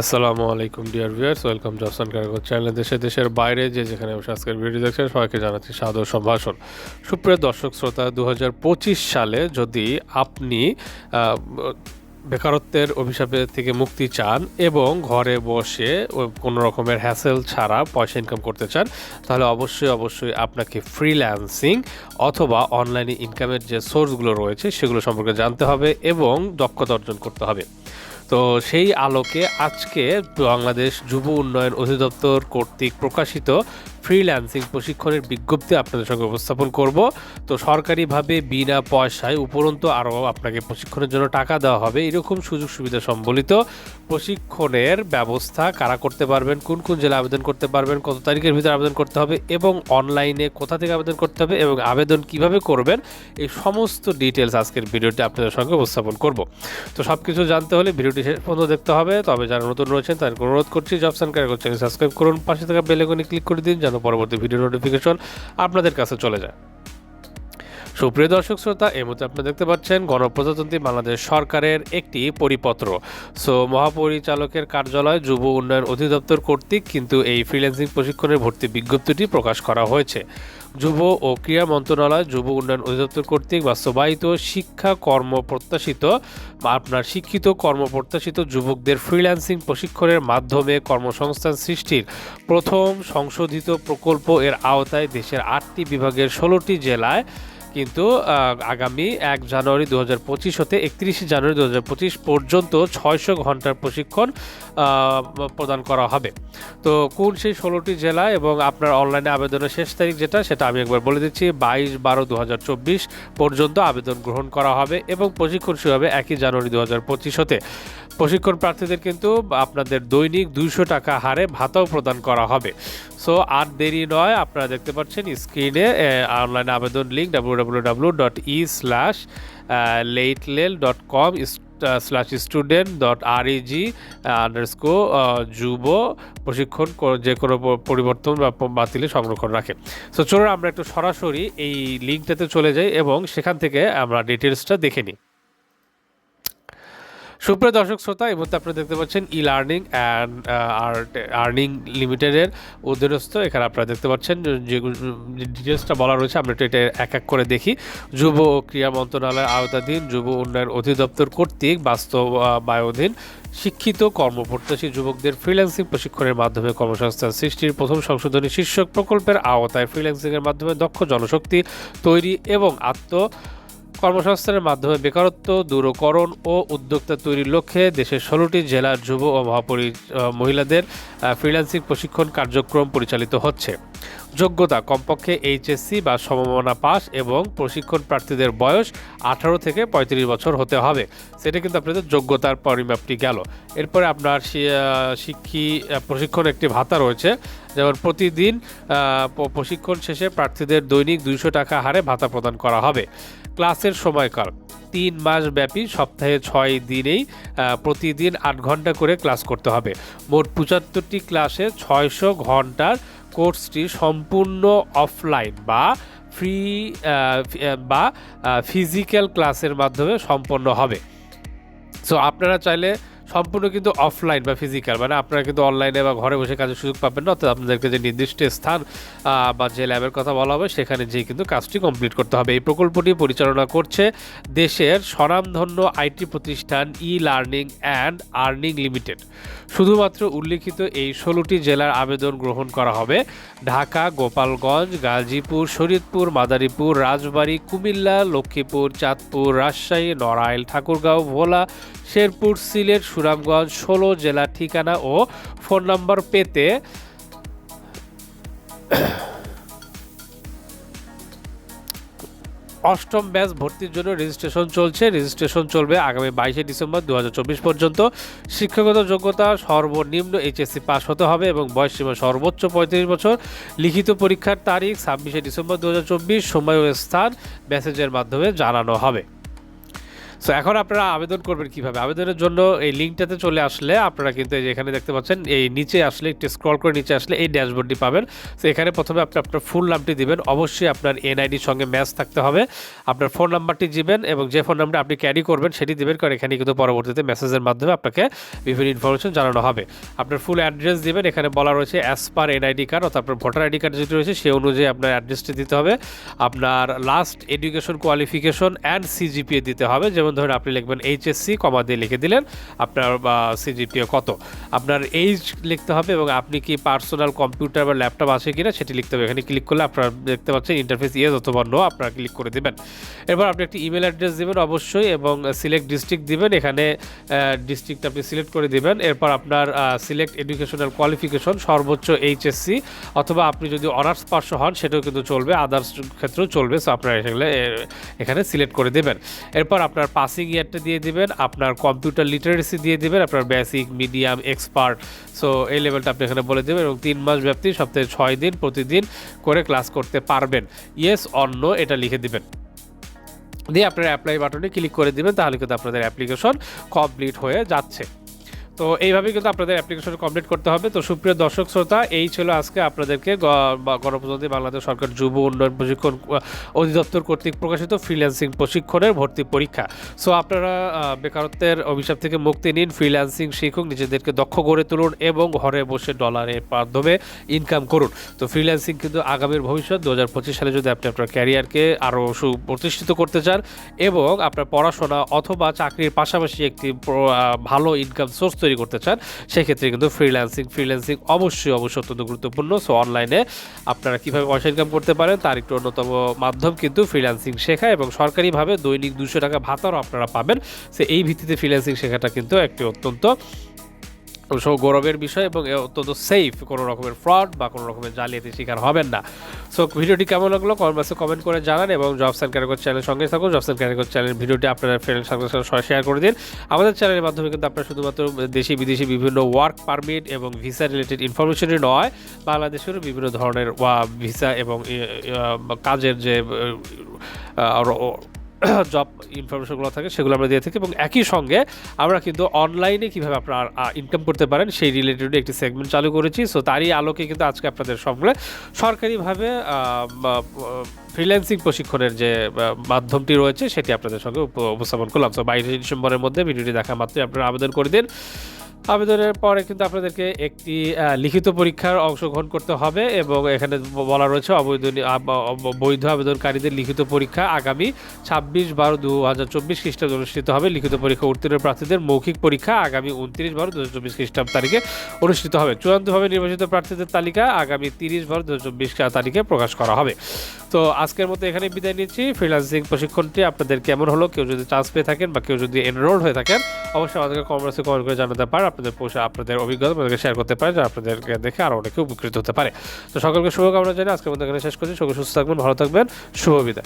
আসসালামু আলাইকুম dear viewers welcome জবসান কারাগর চ্যানেল দেশে দেশের বাইরে যে যেখানে বসে আজকের ভিডিও দেখছেন, সবাইকে জানাচ্ছি সাদর সম্ভাষণ। সুপ্রিয় দর্শক, শ্রোতা দু হাজার পঁচিশ সালে যদি আপনি বেকারত্বের অভিশাপে থেকে মুক্তি চান এবং ঘরে বসে কোনো রকমের হ্যাসেল ছাড়া পয়সা ইনকাম করতে চান, তাহলে অবশ্যই অবশ্যই আপনাকে ফ্রিল্যান্সিং অথবা অনলাইনে ইনকামের যে সোর্সগুলো রয়েছে, সেগুলো সম্পর্কে জানতে হবে এবং দক্ষতা অর্জন করতে হবে। তো সেই আলোকে আজকে বাংলাদেশ যুব উন্নয়ন অধিদপ্তর কর্তৃক প্রকাশিত ফ্রিল্যান্সিং প্রশিক্ষণের বিজ্ঞপ্তি আপনাদের সঙ্গে উপস্থাপন করব। তো সরকারিভাবে বিনা পয়সায় উপরন্তু আরও আপনাকে প্রশিক্ষণের জন্য টাকা দেওয়া হবে। এরকম সুযোগ সুবিধা সম্বলিত প্রশিক্ষণের ব্যবস্থা কারা করতে পারবেন, কোন কোন জেলা আবেদন করতে পারবেন, কত তারিখের ভিতরে আবেদন করতে হবে এবং অনলাইনে কোথা থেকে আবেদন করতে হবে এবং আবেদন কীভাবে করবেন, এই সমস্ত ডিটেলস আজকের ভিডিওটি আপনাদের সঙ্গে উপস্থাপন করব। তো সব কিছু জানতে হলে ভিডিওটি শেষ পর্যন্ত দেখতে হবে। তবে যারা নতুন রয়েছেন তাদেরকে অনুরোধ করছি জবস অ্যান্ড সাবস্ক্রাইব করুন। পাশে থাকা বেলেকনে ক্লিক করে দিন যেন পরবর্তী ভিডিও নোটিফিকেশন আপনাদের কাছে চলে যায়। সুপ্রিয় দর্শক শ্রোতা, এই মুহূর্তে আপনি দেখতে পাচ্ছেন গণপ্রজাতন্ত্রী বাংলাদেশ সরকারের একটি পরিপত্র। সো, মহাপরিচালকের কার্যালয়, যুব উন্নয়ন অধিদপ্তর কর্তৃক কিন্তু এই ফ্রিল্যান্সিং প্রশিক্ষণের ভর্তি বিজ্ঞপ্তিটি প্রকাশ করা হয়েছে। যুব ও ক্রীড়া মন্ত্রণালয়, যুব উন্নয়ন অধিদপ্তর কর্তৃক বাস্তবায়িত শিক্ষা কর্ম প্রত্যাশিত বা আপনার শিক্ষিত কর্মপ্রত্যাশিত যুবকদের ফ্রিল্যান্সিং প্রশিক্ষণের মাধ্যমে কর্মসংস্থান সৃষ্টির প্রথম সংশোধিত প্রকল্প এর আওতায় দেশের আটটি বিভাগের ষোলোটি জেলায় কিন্তু আগামী এক জানুয়ারি দু হাজার পঁচিশ হতে একত্রিশে জানুয়ারি দু হাজার পঁচিশ পর্যন্ত ছয়শো ঘণ্টার প্রশিক্ষণ প্রদান করা হবে। তো কোন সেই ষোলোটি জেলা এবং আপনার অনলাইনে আবেদনের শেষ তারিখ যেটা, সেটা আমি একবার বলে দিচ্ছি, বাইশ বারো দু হাজার চব্বিশ পর্যন্ত আবেদন গ্রহণ করা হবে এবং প্রশিক্ষণ শুরু হবে একই জানুয়ারি দু হাজার পঁচিশ হতে। প্রশিক্ষণ প্রার্থীদের কিন্তু আপনাদের দৈনিক দুইশো টাকা হারে ভাতাও প্রদান করা হবে। সো আর দেরি নয়, আপনারা দেখতে পাচ্ছেন স্ক্রিনে অনলাইন আবেদন link W W W dot E slash লেটলেল dot com slash student dot R easy underscore যুব প্রশিক্ষণ যে কোনো পরিবর্তন বা বাতিলে সংরক্ষণ রাখে। সো চলুন আমরা একটু সরাসরি এই লিঙ্কটাতে চলে যাই এবং সেখান থেকে আমরা ডিটেলসটা দেখে নিই। সুপ্রিয় দর্শক, শ্রোতা, এই মুহূর্তে আপনারা দেখতে পাচ্ছেন ই লার্নিং অ্যান্ড আর্নিং লিমিটেডের অধীনস্থ এখানে আপনারা দেখতে পাচ্ছেন যে ডিটেলসটা বলা রয়েছে, আমরা একটু এটা এক এক করে দেখি। যুব ও ক্রীড়া মন্ত্রণালয়ের আওতাধীন যুব উন্নয়ন অধিদপ্তর কর্তৃক বাস্তবায়ধীন শিক্ষিত কর্মপ্রত্যাশী যুবকদের ফ্রিল্যান্সিং প্রশিক্ষণের মাধ্যমে কর্মসংস্থান সৃষ্টির প্রথম সংশোধনী শীর্ষক প্রকল্পের আওতায় ফ্রিল্যান্সিংয়ের মাধ্যমে দক্ষ জনশক্তি তৈরি এবং আত্ম কর্মসংস্থানের মাধ্যমে বেকারত্ব, দূরকরণ ও উদ্যোক্তা তৈরির লক্ষ্যে দেশের ষোলোটি জেলার যুব ও মহাপরি মহিলাদের ফ্রিল্যান্সিং প্রশিক্ষণ কার্যক্রম পরিচালিত হচ্ছে। যোগ্যতা, কমপক্ষে এইচএসসি বা সমমানা পাস এবং প্রশিক্ষণ প্রার্থীদের বয়স আঠারো থেকে পঁয়ত্রিশ বছর হতে হবে। সেটা কিন্তু আপনাদের যোগ্যতার পরিমাপটি গেল। এরপরে আপনার শিক্ষী প্রশিক্ষণ একটি ভাতা রয়েছে। যেমন প্রতিদিন প্রশিক্ষণ শেষে প্রার্থীদের দৈনিক দুইশো টাকা হারে ভাতা প্রদান করা হবে। ক্লাসের সময়কাল। তিন মাস ব্যাপী সপ্তাহে ছয় দিনেই প্রতিদিন আট ঘণ্টা করে ক্লাস করতে হবে। মোট পঁচাত্তরটি ক্লাসে ছয়শো ঘণ্টার কোর্সটি সম্পূর্ণ অফলাইন বা ফ্রি বা ফিজিক্যাল ক্লাসের মাধ্যমে সম্পন্ন হবে। সো আপনারা চাইলে সম্পূর্ণ কিন্তু অফলাইন বা ফিজিক্যাল মানে আপনারা কিন্তু অনলাইনে বা ঘরে বসে কাজের সুযোগ পাবেন না, অর্থাৎ আপনাদেরকে যে নির্দিষ্ট স্থান বা যে ল্যাবের কথা বলা হবে, সেখানে যেয়ে কিন্তু কাজটি কমপ্লিট করতে হবে। এই প্রকল্পটি পরিচালনা করছে দেশের স্বনামধন্য আইটি প্রতিষ্ঠান E learning and earning limited শুধুমাত্র উল্লিখিত এই ষোলোটি জেলার আবেদন গ্রহণ করা হবে। ঢাকা, গোপালগঞ্জ, গাজীপুর, শরীয়তপুর, মাদারীপুর, রাজবাড়ী, কুমিল্লা, লক্ষ্মীপুর, চাঁদপুর, রাজশাহী, নড়াইল, ঠাকুরগাঁও, ভোলা, শেরপুর, সিলেট সুনামগঞ্জ ষোলো জেলার ঠিকানা ও ফোন নম্বর পেতে অষ্টম ব্যাচ ভর্তির জন্য রেজিস্ট্রেশন চলছে। রেজিস্ট্রেশন চলবে আগামী বাইশে ডিসেম্বর দু হাজার চব্বিশ পর্যন্ত। শিক্ষাগত যোগ্যতা সর্বনিম্ন এইচএসসি পাস হতে হবে এবং বয়সসীমা সর্বোচ্চ পঁয়ত্রিশ বছর। লিখিত পরীক্ষার তারিখ ছাব্বিশে ডিসেম্বর দু হাজার চব্বিশ। সময় ও স্থান মেসেজের মাধ্যমে জানানো হবে। সো এখন আপনারা আবেদন করবেন কীভাবে? আবেদনের জন্য এই লিঙ্কটাতে চলে আসলে আপনারা কিন্তু এই এখানে দেখতে পাচ্ছেন, এই নিচে আসলে একটু স্ক্রল করে নিচে আসলে এই ড্যাশবোর্ডটি পাবেন। তো এখানে প্রথমে আপনি আপনার ফুল নামটি দিবেন। অবশ্যই আপনার এনআইডির সঙ্গে ম্যাচ থাকতে হবে। আপনার ফোন নাম্বারটি দিবেন এবং যে ফোন নাম্বারটা আপনি ক্যারি করবেন সেটি দিবেন, কারণ এখানে কিন্তু পরবর্তীতে মেসেজের মাধ্যমে আপনাকে বিভিন্ন ইনফরমেশন জানানো হবে। আপনার ফুল অ্যাড্রেস দিবেন, এখানে বলা রয়েছে অ্যাজ পার এনআইডি কার্ড অর্থাৎ আপনার ভোটার আইডি কার্ড যেটি রয়েছে সেই অনুযায়ী আপনার অ্যাড্রেসটি দিতে হবে। আপনার last education qualification and CGPA দিতে হবে, যেমন ধরুন আপনি লিখবেন এইচএসসি কমা দিয়ে লিখে দিলেন। আপনার সিজিপিও কত? আপনার এইজ লিখতে হবে এবং আপনি কি পার্সোনাল কম্পিউটার বা ল্যাপটপ আছে কিনা সেটি লিখতে হবে। এখানে ক্লিক করলে আপনারা দেখতে পাচ্ছেন ইন্টারফেস ইয়েস অথবা নো আপনারা ক্লিক করে দেবেন। এরপর আপনি একটি ইমেল অ্যাড্রেস দেবেন অবশ্যই এবং সিলেক্ট ডিস্ট্রিক্ট দিবেন। এখানে ডিস্ট্রিক্ট আপনি সিলেক্ট করে দিবেন। এরপর আপনার সিলেক্ট এডুকেশনাল কোয়ালিফিকেশন সর্বোচ্চ এইচএসসি অথবা আপনি যদি অনার্স পার্স হন সেটাও কিন্তু চলবে। আদার্স ক্ষেত্রেও চলবে। সো আপনারা এখানে সিলেক্ট করে দেবেন। এরপর আপনার পাসিং ইয়ারটা দিয়ে দেবেন, আপনার কম্পিউটার লিটারেসি দিয়ে দেবেন, আপনার বেসিক মিডিয়াম এক্সপার্ট সো এই লেভেলটা আপনি এখানে বলে দেবেন এবং তিন মাস ব্যাপ্তি সপ্তাহে ছয় দিন প্রতিদিন করে ক্লাস করতে পারবেন। ইয়েস অন্য এটা লিখে দেবেন। দিয়ে আপনার অ্যাপ্লাই বাটনে ক্লিক করে দেবেন, তাহলে কিন্তু আপনাদের অ্যাপ্লিকেশন কমপ্লিট হয়ে যাচ্ছে। তো এইভাবে কিন্তু আপনাদের অ্যাপ্লিকেশন কমপ্লিট করতে হবে। তো সুপ্রিয় দর্শক, শ্রোতা, এই ছিল আজকে আপনাদেরকে গণপ্রজাতন্ত্রী বাংলাদেশ সরকার যুব উন্নয়ন প্রশিক্ষণ অধিদপ্তর কর্তৃক প্রকাশিত ফ্রিল্যান্সিং প্রশিক্ষণের ভর্তি পরীক্ষা। সো আপনারা বেকারত্বের অভিশাপ থেকে মুক্তি নিন ফ্রিল্যান্সিং শিখুন, নিজেদেরকে দক্ষ করে তুলুন এবং ঘরে বসে ডলারের মাধ্যমে ইনকাম করুন। তো ফ্রিল্যান্সিং কিন্তু আগামীর ভবিষ্যৎ দু হাজার পঁচিশ সালে যদি আপনি আপনার ক্যারিয়ারকে আরও সুপ্রতিষ্ঠিত করতে চান এবং আপনার পড়াশোনা অথবা চাকরির পাশাপাশি একটি ভালো ইনকাম সোর্স তৈরি করতে চান, সেক্ষেত্রে কিন্তু ফ্রিল্যান্সিং ফ্রিল্যান্সিং অবশ্যই অবশ্যই অত্যন্ত গুরুত্বপূর্ণ। সো অনলাইনে আপনারা কীভাবে পয়সা ইনকাম করতে পারেন, তার একটু অন্যতম মাধ্যম কিন্তু ফ্রিল্যান্সিং শেখা এবং সরকারিভাবে দৈনিক দুশো টাকা ভাতারও আপনারা পাবেন। সে এই ভিত্তিতে ফ্রিল্যান্সিং শেখাটা কিন্তু একটি অত্যন্ত সো গৌরবের বিষয় এবং অত্যন্ত সেফ কোনো রকমের ফ্রড বা কোনো রকমের জালিয়াতির শিকার হবেন না। সো ভিডিওটি কেমন লাগল কমেন্ট বক্সে কমেন্ট করে জানান এবং জবস অ্যান্ড ক্যারিগর চ্যানেল সঙ্গে থাকুন। জবস অ্যান্ড ক্যারিগর চ্যানেল ভিডিওটি আপনার ফ্রেন্ড সাথে শেয়ার করে দিন। আমাদের চ্যানেলের মাধ্যমে কিন্তু আপনারা শুধুমাত্র দেশি, বিদেশি বিভিন্ন ওয়ার্ক পারমিট এবং ভিসা রিলেটেড ইনফরমেশনই নয়, বাংলাদেশেরও বিভিন্ন ধরনের ভিসা এবং কাজের যে জব ইনফরমেশনগুলো থাকে, সেগুলো আমরা দিয়ে থাকি এবং একই সঙ্গে আমরা কিন্তু অনলাইনে কীভাবে আপনার ইনকাম করতে পারেন, সেই রিলেটেড একটি সেগমেন্ট চালু করেছি। সো তারই আলোকে কিন্তু আজকে আপনাদের সবগুলো সরকারিভাবে ফ্রিল্যান্সিং প্রশিক্ষণের যে মাধ্যমটি রয়েছে, সেটি আপনাদের সঙ্গে উপস্থাপন করলাম। সো বাইশে ডিসেম্বরের মধ্যে ভিডিওটি দেখা মাত্রই আপনারা আবেদন করে দিন। আবেদনের পরে কিন্তু আপনাদেরকে একটি লিখিত পরীক্ষার অংশগ্রহণ করতে হবে এবং এখানে বলা রয়েছে অবৈধ অব- বৈধ আবেদনকারীদের লিখিত পরীক্ষা আগামী ছাব্বিশ বারো দু হাজার চব্বিশ খ্রিস্টাব্দে অনুষ্ঠিত হবে। লিখিত পরীক্ষা উত্তীর্ণ প্রার্থীদের মৌখিক পরীক্ষা আগামী উনত্রিশ বারো দু হাজার চব্বিশ খ্রিস্টাব্দ তারিখে অনুষ্ঠিত হবে। চূড়ান্তভাবে নির্বাচিত প্রার্থীদের তালিকা আগামী তিরিশ বারো দু হাজার চব্বিশ তারিখে প্রকাশ করা হবে। তো আজকের মতো এখানে বিদায় নিচ্ছি। ফ্রিলান্সিং প্রশিক্ষণটি আপনাদের কেমন হলো, কেউ যদি চান্স পেয়ে থাকেন বা কেউ যদি এনরোল হয়ে থাকেন, অবশ্যই আমাদেরকে কমার্সে কমেন্ট করে জানাতে পারেন। আপনাদের পোষা, আপনাদের অভিজ্ঞতা আমাদেরকে শেয়ার করতে পারেন, যা আপনাদেরকে দেখে আরও অনেকে উপকৃত হতে পারে। তো সকলকে শুভকামনা জানিয়ে আজকের মতো এখানে শেষ করছি। সকলে সুস্থ থাকবেন, ভালো থাকবেন। শুভ বিদায়।